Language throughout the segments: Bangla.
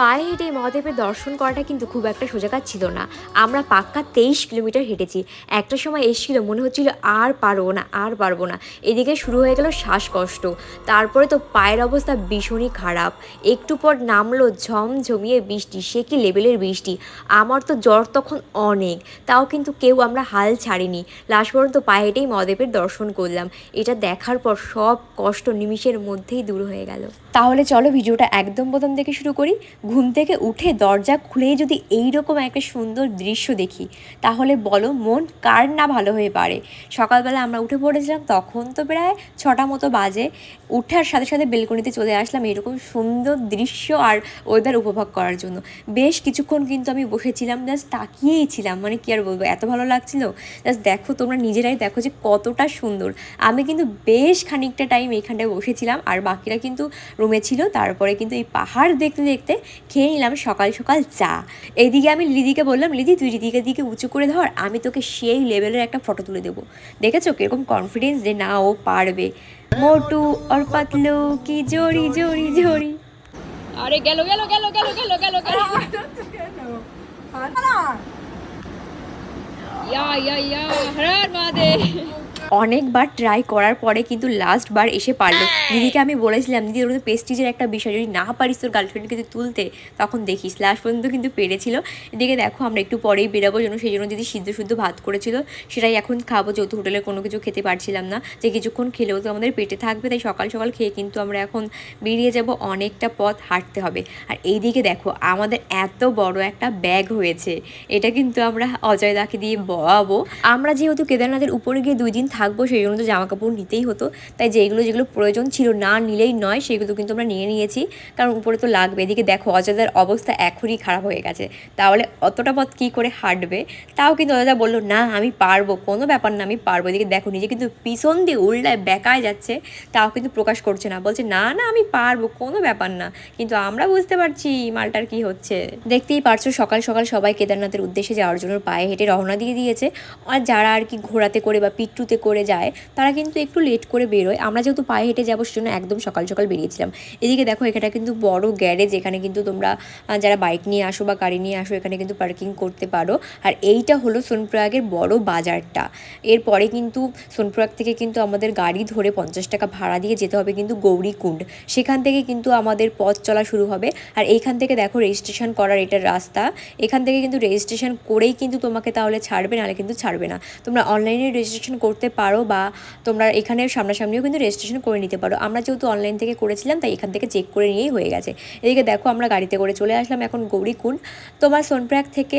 পায়ে হেঁটে মহাদেবের দর্শন করাটা কিন্তু খুব একটা সোজা কাজ ছিল না। আমরা পাক্কা তেইশ কিলোমিটার হেঁটেছি। একটা সময় এসেছিল, মনে হচ্ছিল আর পারব না, আর পারব না। এদিকে শুরু হয়ে গেল শ্বাসকষ্ট। তারপরে তো পায়ের অবস্থা ভীষণই খারাপ। একটু পর নামলো ঝমঝমিয়ে বৃষ্টি, সে কি লেভেলের বৃষ্টি? আমার তো জ্বর তখন অনেক, তাও কিন্তু কেউ আমরা হাল ছাড়িনি। লাস্ট পর্যন্ত পায়ে হেঁটেই মহাদেবের দর্শন করলাম। এটা দেখার পর সব কষ্ট নিমিষের মধ্যেই দূর হয়ে গেল। তাহলে চলো ভিডিওটা একদম প্রথম থেকে শুরু করি। ঘুম থেকে উঠে দরজা খুলেই যদি এইরকম একটা সুন্দর দৃশ্য দেখি, তাহলে বলো মন কার না ভালো হয়ে পারে? সকালবেলা আমরা উঠে পড়েছিলাম, তখন তো প্রায় ছটা মতো বাজে। উঠার সাথে সাথে বেলকনিতে চলে আসলাম এরকম সুন্দর দৃশ্য আর ওয়েদার উপভোগ করার জন্য। বেশ কিছুক্ষণ কিন্তু আমি বসেছিলাম জাস্ট তাকিয়েই ছিলাম মানে কী আর বলব, এত ভালো লাগছিল। জাস্ট দেখো তোমরা নিজেরাই দেখো যে কতটা সুন্দর। আমি কিন্তু বেশ খানিকটা টাইম এইখানটায় বসেছিলাম, আর বাকিরা কিন্তু রুমে ছিল। তারপরে কিন্তু এই পাহাড় দেখতে দেখতে খেয়ে নিলাম সকাল সকাল চা এইদিকে আমি লিদিকে বললাম লিদি তুই রিদিকে দিকে উঁচু করে ধর আমি তোকে সেই লেভেলের একটা ফটো তুলে দেবো দেখেছ কীরকম কনফিডেন্স যে না ও পারবে মোটু আর পাতলু কি জোড়ি জোড়ি জোড়ি আরে গেল গেল গেল গেল গেল গেল গেল ইয়া ইয়া ইয়া হর মহাদেব অনেকবার ট্রাই করার পরে কিন্তু লাস্ট বার এসে পারল। দিদিকে আমি বলেছিলাম, দিদি ওর পেস্টিজের একটা বিষয়, যদি না পারিস তোর গার্লফ্রেন্ডকে তুই তুলতে, তখন দেখিস। লাস্ট পর্যন্ত কিন্তু পেরেছিল। এদিকে দেখো, আমরা একটু পরেই বেরাবো জন্য সেই জন্য দিদি সিদ্ধ শুদ্ধ ভাত করেছিল। সেটাই এখন খাব যেহেতু হোটেলে কোনো কিছু খেতে পারছিলাম না। যে কিছুক্ষণ খেলেও তো আমাদের পেটে থাকবে, তাই সকাল সকাল খেয়ে কিন্তু আমরা এখন বেরিয়ে যাব। অনেকটা পথ হাঁটতে হবে। আর এই দিকে দেখো, আমাদের এত বড় একটা ব্যাগ হয়েছে। এটা কিন্তু আমরা অজয় দাকে দিয়ে বয়াবো। আমরা যেহেতু কেদারনাথের উপরে গিয়ে দুই দিন থাকব সেই জন্য তো জামা কাপড় নিতেই হতো। তাই যেগুলো যেগুলো প্রয়োজন ছিল না নিলেই নয়, সেগুলো কিন্তু আমরা নিয়ে নিয়েছি। কারণ উপরে তো লাগবে। এদিকে দেখো অজয়দার অবস্থা এখনই খারাপ হয়ে গেছে। তাহলে অতটা পথ কী করে হাঁটবে? তাও কিন্তু অজয়দা বলল, না, আমি পারব। কোনো ব্যাপার না, আমি পারব। এদিকে দেখো, নিজে কিন্তু পিছন দিয়ে উল্টায় বেকায় যাচ্ছে। তাও কিন্তু প্রকাশ করছে না। বলছে, না না, আমি পারব। কোনো ব্যাপার না। কিন্তু আমরা বুঝতে পারছি মালটার কি হচ্ছে। দেখতেই পারছ, সকাল সকাল সবাই কেদারনাথের উদ্দেশ্যে যাওয়ার জন্য পায়ে হেঁটে রওনা দিয়ে দিয়েছে। আর যারা আর কি ঘোড়াতে করে বা পিট্টুতে করে যায়, তারা কিন্তু একটু লেট করে বেরোয়। আমরা যেহেতু পায়ে হেঁটে যাব, সেজন্য একদম সকাল সকাল বেরিয়েছিলাম। এদিকে দেখো, এখানে কিন্তু বড় গ্যারেজ এখানে কিন্তু তোমরা যারা বাইক নিয়ে আসো বা গাড়ি নিয়ে আসো, এখানে কিন্তু পার্কিং করতে পারো। আর এইটা হলো সোনপ্রয়াগের বড় বাজারটা। এরপরে কিন্তু সোনপ্রয়াগ থেকে কিন্তু আমাদের গাড়ি ধরে পঞ্চাশ টাকা ভাড়া দিয়ে যেতে হবে কিন্তু গৌরীকুণ্ড। সেখান থেকে কিন্তু আমাদের পথ চলা শুরু হবে। আর এইখান থেকে দেখো রেজিস্ট্রেশন করার এটা রাস্তা। এখান থেকে কিন্তু রেজিস্ট্রেশন করেই কিন্তু তোমাকে তাহলে ছাড়বে, নাহলে কিন্তু ছাড়বে না। তোমরা অনলাইনে রেজিস্ট্রেশন করতে পারো বা তোমরা এখানে সামনাসামনিও কিন্তু রেজিস্ট্রেশন করে নিতে পারো। আমরা যেহেতু অনলাইন থেকে করেছিলাম, তাই এখান থেকে চেক করে নিয়েই হয়ে গেছে। এদিকে দেখো, আমরা গাড়িতে করে চলে আসলাম এখন গৌরীকুণ্ড। তোমার সোনপ্রয়াগ থেকে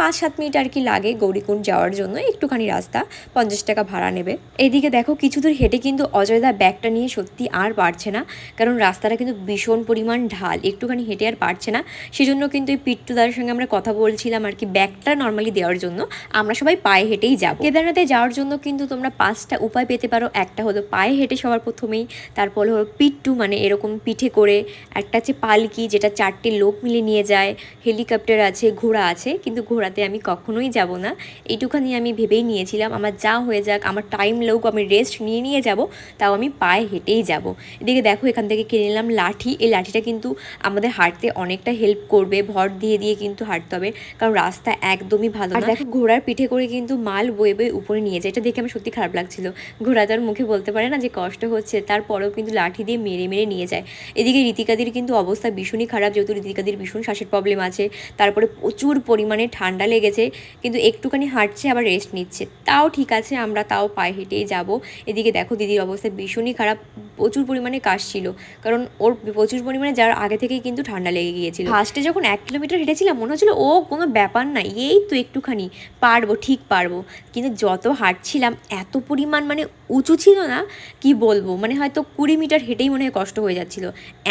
পাঁচ সাত মিনিট আর কি লাগে গৌরীকুণ্ড যাওয়ার জন্য। একটুখানি রাস্তা, পঞ্চাশ টাকা ভাড়া নেবে। এদিকে দেখো, কিছু দূর হেঁটে কিন্তু অজয়দা ব্যাগটা নিয়ে সত্যি আর পারছে না। কারণ রাস্তাটা কিন্তু ভীষণ পরিমাণ ঢাল, একটুখানি হেঁটে আর পারছে না। সেজন্য কিন্তু এই পিট্টুদার সঙ্গে আমরা কথা বলছিলাম আর কি ব্যাগটা নর্মালি দেওয়ার জন্য। আমরা সবাই পায়ে হেঁটেই যাব। কেদারনাথে যাওয়ার জন্য কিন্তু তোমরা পাঁচটা উপায় পেতে পারো। একটা হলো পায়ে হেঁটে সবার প্রথমেই তারপর হলো পিট্টু মানে এরকম পিঠে করে। একটা আছে পালকি যেটা চারটে লোক মিলে নিয়ে যায়। হেলিকপ্টার আছে ঘোড়া আছে কিন্তু ঘোড়াতে আমি কখনোই যাব না। এইটুখানি আমি ভেবেই নিয়েছিলাম আমার যা হয়ে যাক আমার টাইম লোক আমি রেস্ট নিয়ে নিয়ে যাব তাও আমি পায়ে হেঁটেই যাব। এদিকে দেখো এখান থেকে কিনে নিলাম লাঠি। এই লাঠিটা কিন্তু আমাদের হাঁটতে অনেকটা হেল্প করবে ভর দিয়ে দিয়ে কিন্তু হাঁটতে হবে। কারণ রাস্তা একদমই ভালো দেখো ঘোড়ার পিঠে করে কিন্তু মাল বয়ে বয়ে উপরে নিয়ে যায়। এটা দেখে আমার সত্যি খারাপ লাগছিল। ঘোড়া তার মুখে বলতে পারে না যে কষ্ট হচ্ছে, তারপরেও কিন্তু লাঠি দিয়ে মেরে মেরে নিয়ে যায়। এদিকে রীতিকাদির কিন্তু অবস্থা ভীষণই খারাপ, যেহেতু রীতিকাদির ভীষণ শ্বাসের প্রবলেম আছে, তারপরে প্রচুর পরিমাণে ঠান্ডা লেগেছে, কিন্তু একটুখানি হাঁটছে, আবার রেস্ট নিচ্ছে। তাও ঠিক আছে, আমরা তাও পায়ে হেঁটেই যাব। এদিকে দেখো দিদির অবস্থা ভীষণই খারাপ প্রচুর পরিমাণে কাশছিল কারণ ওর প্রচুর পরিমাণে যার আগে থেকেই কিন্তু ঠান্ডা লেগে গিয়েছিল। ফার্স্টে যখন এক কিলোমিটার হেঁটেছিলাম, মনে হচ্ছিল, ও, কোনো ব্যাপার না, এই তো একটুখানি, পারব, ঠিক পারব। কিন্তু যত হাঁটছিলাম, এত পরিমাণ মানে উঁচু ছিল না, কি বলব? মানে হয়তো কুড়ি মিটার হেঁটেই মনে হয় কষ্ট হয়ে যাচ্ছিল।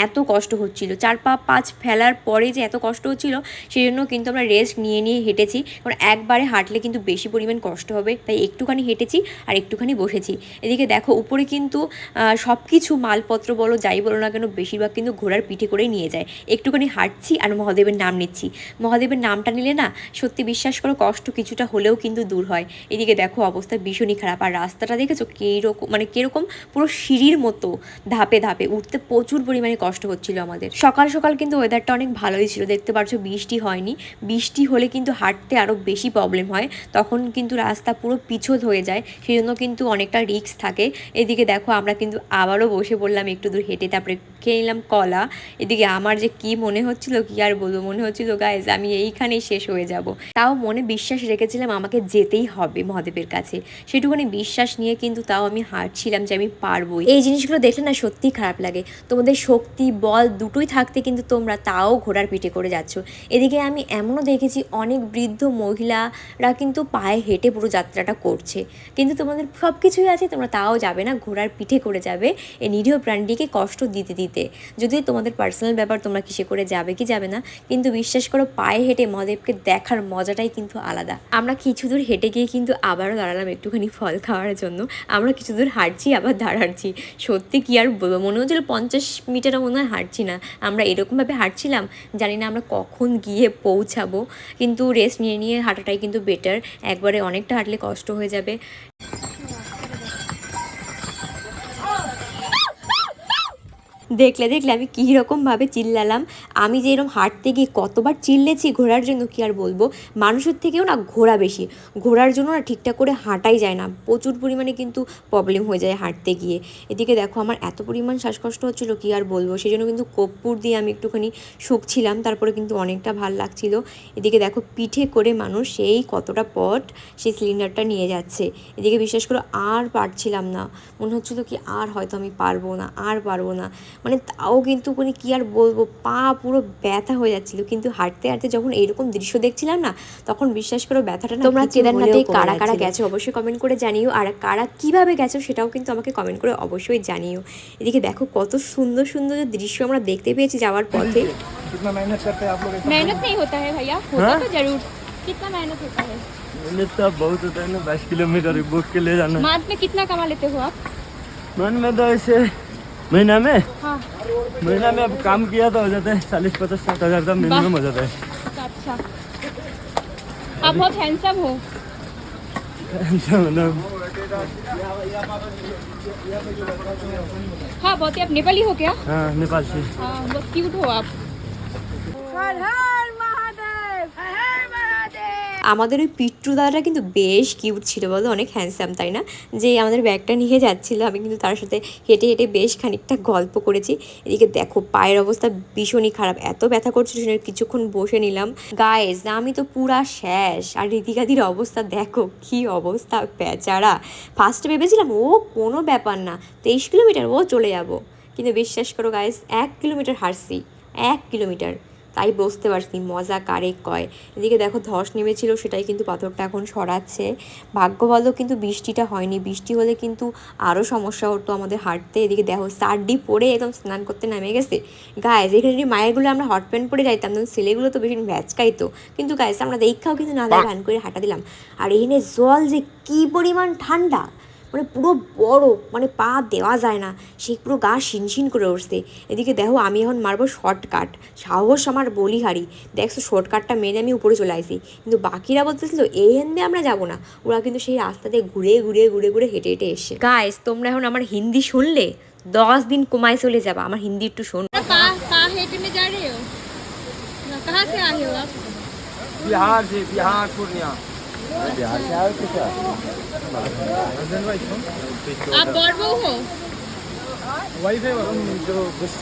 এত কষ্ট হচ্ছিল। চার পা পাঁচ ফেলার পরে যে এত কষ্ট হচ্ছিল সেই জন্য কিন্তু আমরা রেস্ট নিয়ে নিয়ে হেঁটেছি। কারণ একবারে হাঁটলে কিন্তু বেশি পরিমাণ কষ্ট হবে। তাই একটুখানি হেঁটেছি আর একটুখানি বসেছি। এদিকে দেখো, উপরে কিন্তু সব কিছু কিছু মালপত্র বলো, যাই বলো না কেন, বেশিরভাগ কিন্তু ঘোড়ার পিঠে করেই নিয়ে যায়। একটুখানি হাঁটছি আর মহাদেবের নাম নিচ্ছি। মহাদেবের নামটা নিলে না, সত্যি বিশ্বাস করো, কষ্ট কিছুটা হলেও কিন্তু দূর হয়। এদিকে দেখো অবস্থা ভীষণই খারাপ। আর রাস্তাটা দেখেছ? কীরকম মানে কীরকম পুরো সিঁড়ির মতো, ধাপে ধাপে। উঠতে প্রচুর পরিমাণে কষ্ট হচ্ছিল আমাদের। সকাল সকাল কিন্তু ওয়েদারটা অনেক ভালোই ছিল। দেখতে পাচ্ছ বৃষ্টি হয়নি। বৃষ্টি হলে কিন্তু হাঁটতে আরও বেশি প্রবলেম হয়। তখন কিন্তু রাস্তা পুরো পিছল হয়ে যায়। সেই জন্য কিন্তু অনেকটা রিস্ক থাকে। এদিকে দেখো আমরা কিন্তু আবারও বসে পড়লাম, একটু দূর হেঁটে তারপরে খেয়ে নিলাম কলা। এদিকে আমার যে কি মনে হচ্ছিল, কি আর বলব, মনে হচ্ছিল গাইজ আমি এইখানেই শেষ হয়ে যাব। তাও মনে বিশ্বাস রেখেছিলাম আমাকে যেতেই হবে মহাদেবের কাছে। সেটুকুনি বিশ্বাস নিয়ে কিন্তু তাও আমি হাঁটছিলাম যে আমি পারবোই। এই জিনিসগুলো দেখলে না সত্যিই খারাপ লাগে। তোমাদের শক্তি, বল দুটোই থাকতে কিন্তু তোমরা তাও ঘোড়ার পিঠে করে যাচ্ছ। এদিকে আমি এমনও দেখেছি, অনেক বৃদ্ধ মহিলারা কিন্তু পায়ে হেঁটে পুরো যাত্রাটা করছে। কিন্তু তোমাদের সব কিছুই আছে, তোমরা তাও যাবে না, ঘোড়ার পিঠে করে যাবে। এই নিরীহ প্রাণীটিকে কষ্ট দিতে দিতে। যদিও তোমাদের পার্সোনাল ব্যাপার তোমরা কিসে করে যাবে কি যাবে না, কিন্তু বিশ্বাস করো পায়ে হেঁটে মহাদেবকে দেখার মজাটাই কিন্তু আলাদা। আমরা কিছু দূর হেঁটে গিয়ে কিন্তু আবারও দাঁড়ালাম একটুখানি ফল খাওয়ার জন্য। আমরা কিছু দূর হাঁটছি, আবার দাঁড়াচ্ছি। সত্যি কি আর বলব? মনে হচ্ছিল পঞ্চাশ মিটারও মনে হয় হাঁটছি না। আমরা এরকমভাবে হাঁটছিলাম, জানি না আমরা কখন গিয়ে পৌঁছাবো। কিন্তু রেস্ট নিয়ে নিয়ে হাঁটাটাই কিন্তু বেটার একবারে অনেকটা হাঁটলে কষ্ট হয়ে যাবে। দেখলে দেখলে আমি কী রকমভাবে চিল্লালাম। আমি যে এরকম হাঁটতে গিয়ে কতবার চিল্লেছি ঘোড়ার জন্য কি আর বলব? মানুষের থেকেও না ঘোড়া বেশি। ঘোড়ার জন্য না ঠিকঠাক করে হাঁটাই যায় না। প্রচুর পরিমাণে কিন্তু প্রবলেম হয়ে যায় হাঁটতে গিয়ে। এদিকে দেখো আমার এত পরিমাণ শ্বাসকষ্ট হচ্ছিল কি আর বলব? সেই জন্য কিন্তু কর্পূর দিয়ে আমি একটুখানি শুকছিলাম, তারপরে কিন্তু অনেকটা ভালো লাগছিল। এদিকে দেখো পিঠে করে মানুষ সেই কতটা পট সেই সিলিন্ডারটা নিয়ে যাচ্ছে। এদিকে বিশ্বাস করে আর পারছিলাম না। মনে হচ্ছিল কি আর হয়তো আমি পারব না, আর পারব না। মানে তাও কিন্তু মানে কি আর বলবো পা পুরো ব্যথা হয়ে যাচ্ছিল কিন্তু হাঁটতে হাঁটতে যখন এরকম দৃশ্য দেখছিলাম না তখন বিশ্বাস করো ব্যথাটা না তোমরা কিছু কেদারনাথে হলেও কমে কারা কারা যাচ্ছিল। গেছো অবশ্যই কমেন্ট করে জানিও আর কারা কিভাবে গেছো সেটাও কিন্তু আমাকে কমেন্ট করে অবশ্যই জানিও এদিকে দেখো কত সুন্দর সুন্দর যে দৃশ্য আমরা দেখতে পেয়েছি যাওয়ার পথে कितना मेहनत करते हैं आप लोग ऐसा? मेहनत नहीं होता है भैया होता तो जरूर कितना मेहनत होता है मेहनत तो बहुत होता है ना बाईस किलोमीटर बुक के ले जाना मंथ में कितना कमा लेते हो आप मन में तो ऐसे महीना में? हाँ। महीना में अब काम किया तो हो जाता है चालीस पचास साठ हज़ार तक मिनिमम हो जाता है। अच्छा। आप बहुत हैंडसम हो। हाँ बहुत ही आप नेपाली हो क्या? हाँ नेपाल से। हाँ बहुत क्यूट हो आप। আমাদের ওই পিট্টু দাদাটা কিন্তু বেশ কিউট ছিল বলো, অনেক হ্যান্ডসাম তাই না? যে আমাদের ব্যাগটা নিয়ে যাচ্ছিল, আমি কিন্তু তার সাথে হেঁটে হেঁটে বেশ খানিকটা গল্প করেছি। এদিকে দেখো, পায়ের অবস্থা ভীষণই খারাপ, এত ব্যথা করছিল কিছুক্ষণ বসে নিলাম। গায়েস আমি তো পুরা শেষ, আর রীতিকাদির অবস্থা দেখো, কি অবস্থা, বেচারা। ফার্স্টে ভেবেছিলাম, ও, কোনো ব্যাপার না, তেইশ কিলোমিটার, ও চলে যাব। কিন্তু বিশ্বাস করো গায়েস এক কিলোমিটার হারছি এক কিলোমিটার। তাই বুঝতে পারছি মজা কারে কয়। এদিকে দেখো ধস নেমেছিল সেটাই কিন্তু পাথরটা এখন সরাচ্ছে। ভাগ্য ভালো কিন্তু বৃষ্টিটা হয়নি। বৃষ্টি হলে কিন্তু আরও সমস্যা হতো আমাদের হাঁটতে। এদিকে দেখো সার্ডি পরে একদম স্নান করতে নেমে গেছে। গায়ে যেখানে যদি মায়েরগুলো আমরা হট প্যান্ট পরে যাইতাম তখন ছেলেগুলো তো বেশি ভ্যাচকাইতো। কিন্তু গায়ে আমরা দেখাও কিন্তু নালে গান করে হাঁটা দিলাম। আর এখানে জল যে কী পরিমাণ ঠান্ডা! মানে পুরো বড় মানে পা দেওয়া যায় না। সেই পুরো গা শিনশিন করে উঠছে। এদিকে দেখো আমি এখন মারবো শর্টকাট সাহস আমার বলিহারি। দেখছ শর্টকাটটা মেরে আমি উপরে চলে আসি কিন্তু বাকিরা বলতেছিল এই হেন্দে আমরা যাব না। ওরা কিন্তু সেই রাস্তা দিয়ে ঘুরে ঘুরে ঘুরে ঘুরে হেঁটে হেঁটে এসে গাইস তোমরা এখন আমার হিন্দি শুনলে? দশ দিন কমায় চলে যাবা। আমার হিন্দি একটু শোন। বিহার বিহার পূর্ণিয়া। में जा रहे हो कहाँ से आए हो आप बिहार से बिहार पूर्णिया आप गौरव हो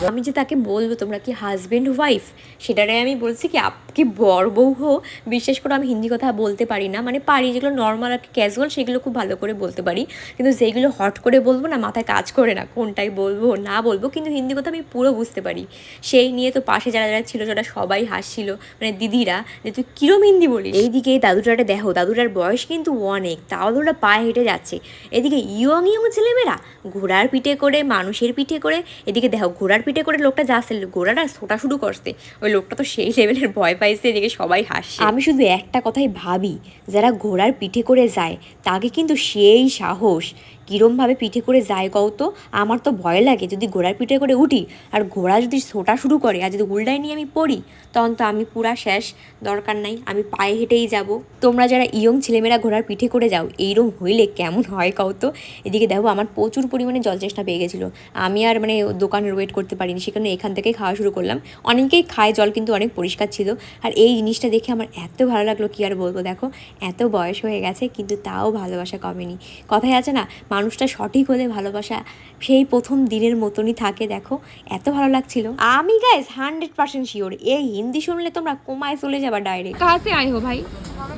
আমি যে তাকে বলব, তোমরা কি হাজবেন্ড ওয়াইফ সেটারাই আমি বলছি কি, আপকি বর বউ হো বিশেষ করে আমি হিন্দি কথা বলতে পারি না। মানে পারি, যেগুলো নর্মাল আর ক্যাজুয়াল সেগুলো খুব ভালো করে বলতে পারি। কিন্তু যেগুলো হট করে বলব না, মাথায় কাজ করে না, কোনটাই বলব, না বলব, কিন্তু হিন্দি কথা আমি পুরো বুঝতে পারি। সেই নিয়ে তো পাশে যারা যারা ছিল সেটা সবাই হাসছিল মানে দিদিরা, যে তুই কিরম হিন্দি বলিস? এইদিকে এই দাদুটারে দেখো, দাদুটার বয়স কিন্তু অনেক, তাও ওরা পায়ে হেঁটে যাচ্ছে। এদিকে ইয়ং ইয়ং ছেলেমেয়েরা, ঘোড়ার পিঠে করে মানুষের পিঠে করে, এদিকে দেখো ঘোড়ার পিঠে করে লোকটা যাচ্ছে ঘোড়াটা ছোটা শুরু করছে। ওই লোকটা তো সেই লেভেলের ভয় পাইছে, এদিকে সবাই হাসছে। আমি শুধু একটা কথাই ভাবি, যারা ঘোড়ার পিঠে করে যায়, তাকে কিন্তু সেই সাহস কীরমভাবে পিঠে করে যায় কও তো? আমার তো ভয় লাগে যদি ঘোড়ার পিঠে করে উঠি। আর ঘোড়া যদি ছোটা শুরু করে আর যদি উল্টায় নিয়ে আমি পড়ি, তখন তো আমি পুরা শেষ, দরকার নাই, আমি পায়ে হেঁটেই যাব। তোমরা যারা ইয়ং ছেলেমেয়েরা ঘোড়ার পিঠে করে যাও এইরকম হইলে কেমন হয় কও তো? এদিকে দেখো, আমার প্রচুর পরিমাণে জল চেষ্টা পেয়ে গেছিল। আমি আর মানে দোকানের ওয়েট করতে পারিনি, সেখানে এখান থেকেই খাওয়া শুরু করলাম। অনেকেই খায়, জল কিন্তু অনেক পরিষ্কার ছিল। আর এই জিনিসটা দেখে আমার এত ভালো লাগল, কি আর বলব দেখো? এত বয়স হয়ে গেছে, কিন্তু তাও ভালোবাসা কমেনি। কথায় আছে না মানুষটা সঠিক হলে ভালোবাসা সেই প্রথম দিনের মতনই থাকে দেখো এত ভালো লাগছিল আমি গাইস হান্ড্রেড পার্সেন্ট শিওর এই হিন্দি শুনলে তোমরা কোমায় চলে যাবা ডাইরেক্ট कहाँ से आए हो भाई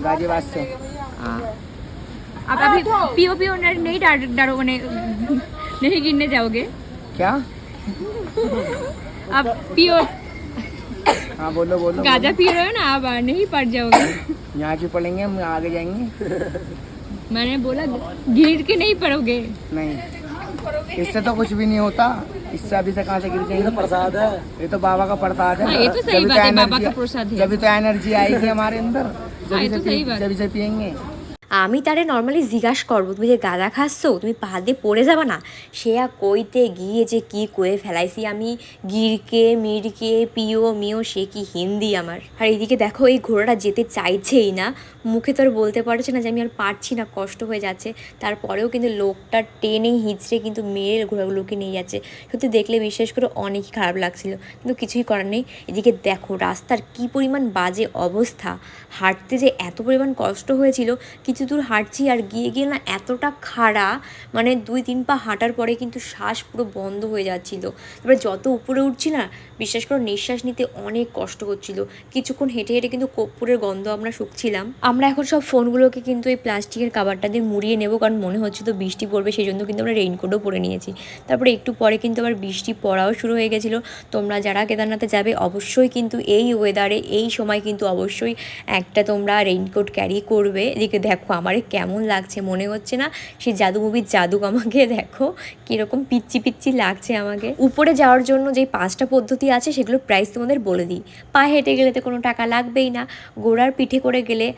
गाजीबाद से आप अभी पियो पियो नहीं डर डरो मैंने नहीं गिरने जाओगे क्या आप पियो हाँ बोलो बोलो गाजा पी रहे हो ना आप नहीं पड़ जाओगे। यहाँ क्यों पढ़ेंगे हम आगे जाएँगे। मैंने बोला गिर के नहीं पड़ोगे। नहीं इससे तो कुछ भी नहीं होता। इससे अभी से कहाँ से गिर जाएँगे? प्रसाद है। ये तो बाबा का प्रसाद है। हाँ, ये तो सही बात है, बाबा एनर्जी- का प्रसाद है। जभी तो एनर्जी आएगी हमारे अंदर हाँ, जभी ये तो से पियेंगे। আমি তারে নর্মালি জিজ্ঞাসা করব, তুমি যে গাঁদা খাচ্ছ, তুমি পা দিয়ে পড়ে যাবে না? সে আর কইতে গিয়ে যে কি কয়ে ফেলাইছি আমি, গিরকে, মিরকে, পিও, মিও, সে কি হিন্দি আমার। আর এদিকে দেখো, এই ঘোড়াটা যেতে চাইছেই না। মুখে তো আর বলতে পারছে না যে আমি আর পারছি না, কষ্ট হয়ে যাচ্ছে। তারপরেও কিন্তু লোকটা টেনে হিঁচড়ে কিন্তু মেরে ঘোড়াগুলোকে নিয়ে যাচ্ছে। সত্যি দেখলে বিশেষ করে অনেকই খারাপ লাগছিল, কিন্তু কিছুই করার নেই। এদিকে দেখো, রাস্তার কি পরিমাণ বাজে অবস্থা। হাঁটতে যে এত পরিমাণ কষ্ট হয়েছিল, কিছু দূর হাঁটছি আর গিয়ে গিয়ে না এতটা খাড়া মানে দুই তিন পা হাঁটার পরে কিন্তু শ্বাস পুরো বন্ধ হয়ে যাচ্ছিল। তারপরে যত উপরে উঠছি না, বিশ্বাস করো নিঃশ্বাস নিতে অনেক কষ্ট হচ্ছিল। কিছুক্ষণ হেঁটে হেঁটে কিন্তু কর্পূরের গন্ধ আমরা শুকছিলাম। আমরা এখন সব ফোনগুলোকে কিন্তু এই প্লাস্টিকের কাবারটা দিয়ে মুড়িয়ে নেব, কারণ মনে হচ্ছে তো বৃষ্টি পড়বে সেই জন্য কিন্তু আমরা রেইনকোটও পরে নিয়েছি। তারপরে একটু পরে কিন্তু আবার বৃষ্টি পড়াও শুরু হয়ে গেছিল। তোমরা যারা কেদারনাথে যাবে, অবশ্যই কিন্তু এই ওয়েদারে এই সময় কিন্তু অবশ্যই একটা তোমরা রেইনকোট ক্যারি করবে। এদিকে দেখো আমার কেমন লাগছে, মনে হচ্ছে না? সেই জাদু মুভির জাদু আমাকে দেখো, কীরকম পিচ্ছি পিচ্ছি লাগছে আমাকে। উপরে যাওয়ার জন্য যে পাঁচটা পদ্ধতি আছে সেগুলো প্রাইস তোমাদের বলে দিই। পায়ে হেঁটে গেলে তো কোনো টাকা লাগবেই না। গোড়ার পিঠে করে গেলে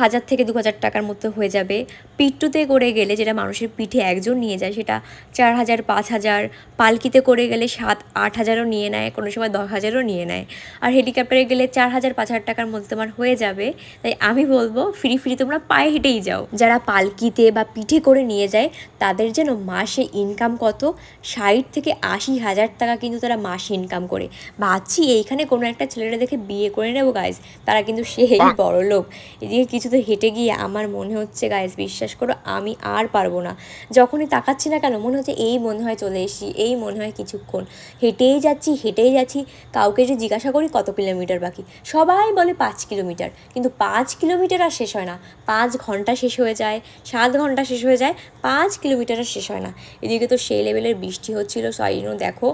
হাজার থেকে দু হাজার টাকার মতো হয়ে যাবে। পিট্টুতে করে গেলে যেটা মানুষের পিঠে একজন নিয়ে যায়, সেটা চার হাজার, পাঁচ হাজার, পালকিতে করে গেলে সাত, আট হাজারও নিয়ে নেয়, কোনো সময় দশ হাজারও নিয়ে নেয়। আর হেলিকপ্টারে গেলে চার হাজার, পাঁচ হাজার টাকার মধ্যে তোমার হয়ে যাবে। তাই আমি বলব ফ্রি ফ্রি তোমরা পায়ে হেঁটেই যাও। যারা পালকিতে বা পিঠে করে নিয়ে যায়, তাদের যেন মাসে ইনকাম কত? ষাট থেকে আশি হাজার টাকা কিন্তু তারা মাসে ইনকাম করে। ভাবছি এইখানে কোনো একটা ছেলেটা দেখে বিয়ে করে নেব গাইজ তারা কিন্তু সেই বড় লোক এদিকে কিছু তো হেঁটে গিয়ে আমার মনে হচ্ছে গাইজ বিশ্বাস করো, আমি আর পারব না। যখনই তাকাচ্ছি না কেন, মনে হচ্ছে এই মনে হয় চলে এসেছি, এই মনে হয় কিছুক্ষণ। হেঁটেই যাচ্ছি হেঁটেই যাচ্ছি, কাউকে যে জিজ্ঞাসা করি, কত কিলোমিটার বাকি? সবাই বলে, পাঁচ কিলোমিটার। কিন্তু পাঁচ কিলোমিটার আর শেষ হয় না। পাঁচ ঘণ্টা শেষ হয়ে যায়, সাত ঘণ্টা শেষ হয়ে যায়, পাঁচ কিলোমিটার আর শেষ হয় না। এদিকে তো সেই লেভেলের বৃষ্টি হচ্ছিল সেই জন্য দেখো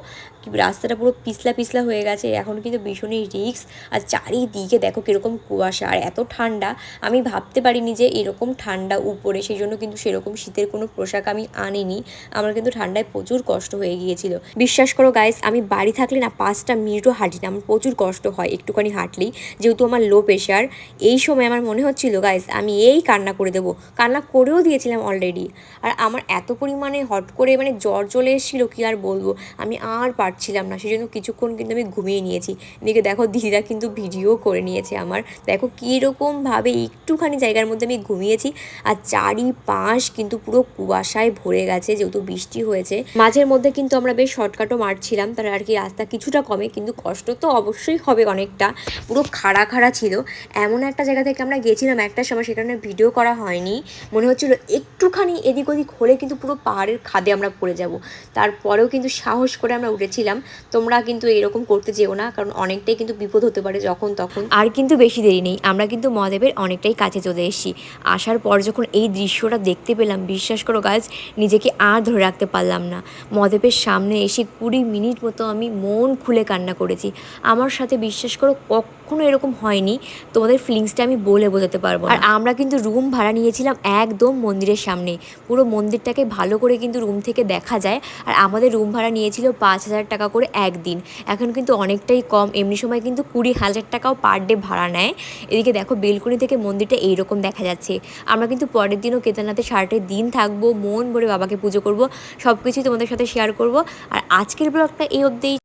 রাস্তাটা পুরো পিছলা পিছলা হয়ে গেছে, এখন কিন্তু ভীষণই রিক্স আর চারিদিকে দেখো কীরকম কুয়াশা, আর এত ঠান্ডা, আমি ভাবতে পারিনি যে এরকম ঠান্ডা উপরে সেই জন্য কিন্তু সেরকম শীতের কোনো পোশাক আমি আনিনি। আমার কিন্তু ঠান্ডায় প্রচুর কষ্ট হয়ে গিয়েছিল। বিশ্বাস করো গাইস আমি বাড়ি থাকলে না পাঁচটা মিনিটও হাঁটি না, আমার প্রচুর কষ্ট হয় একটুখানি হাঁটলেই, যেহেতু আমার লো প্রেশার এই সময় আমার মনে হচ্ছিল গাইস আমি এই কান্না করে দেবো, কান্না করেও দিয়েছিলাম অলরেডি আর আমার এত পরিমাণে হট করে মানে জ্বর চলে এসেছিল, কি আর বলব? আমি আর পারছিলাম না, সেজন্য কিছুক্ষণ কিন্তু আমি ঘুমিয়ে নিয়েছি। এদিকে দেখো দিদিরা কিন্তু ভিডিও করে নিয়েছে আমার। দেখো কীরকমভাবে একটুখানি জায়গার মধ্যে আমি ঘুমিয়েছি আর চারিপাশ কিন্তু পুরো কুয়াশায় ভরে গেছে, যেহেতু বৃষ্টি হয়েছে। মাঝের মধ্যে কিন্তু আমরা বেশ শর্টকাটও মারছিলাম, তার আর কি রাস্তা কিছুটা কমে, কিন্তু কষ্ট তো অবশ্যই হবে অনেকটা। পুরো খাড়া খাড়া ছিল। এমন একটা জায়গা থেকে আমরা গেছিলাম একটা সময় সেখানে ভিডিও করা হয়নি। মনে হচ্ছিল একটুখানি এদিক ওদিক হলে কিন্তু পুরো পাহাড়ের খাদে আমরা পড়ে যাব। তারপরেও কিন্তু সাহস করে আমরা উঠেছিলাম তোমরা কিন্তু এরকম করতে যেও না কারণ অনেকটাই কিন্তু বিপদ হতে পারে যখন তখন। আর কিন্তু বেশি দেরি নেই আমরা কিন্তু মহাদেবের অনেকটাই কাছে চলে এসেছি। আসার পর যখন এই দৃশ্যটা দেখতে পেলাম বিশ্বাস করো গাছ নিজেকে আর ধরে রাখতে পারলাম না। মহাদেবের সামনে এসে কুড়ি মিনিট মতো আমি মন খুলে কান্না করেছি। আমার সাথে বিশ্বাস করো কখনো এরকম হয়নি তোমাদের ফিলিংসটা আমি বলে বোঝাতে পারব না। আর আমরা কিন্তু রুম ভাড়া নিয়েছিলাম একদম মন্দিরের সামনে। পুরো মন্দিরটাকে ভালো করে কিন্তু রুম থেকে দেখা যায়। আর আমাদের রুম ভাড়া নিয়েছিল পাঁচ হাজার টাকা করে একদিন। এখন কিন্তু অনেকটাই কম। এমনি সময় কিন্তু কুড়ি হাজার টাকাও পার ডে ভাড়া নেয়। এদিকে দেখো বেলকুনি থেকে মন্দিরটা এইরকম দেখা যাচ্ছে। আমরা কিন্তু পরের দিনও কেদারনাথে সারাটা দিন থাকব, মন ভরে বাবাকে পুজো করব সব কিছুই তোমাদের সাথে শেয়ার করব। আর আজকের ব্লগটা এই অবধিই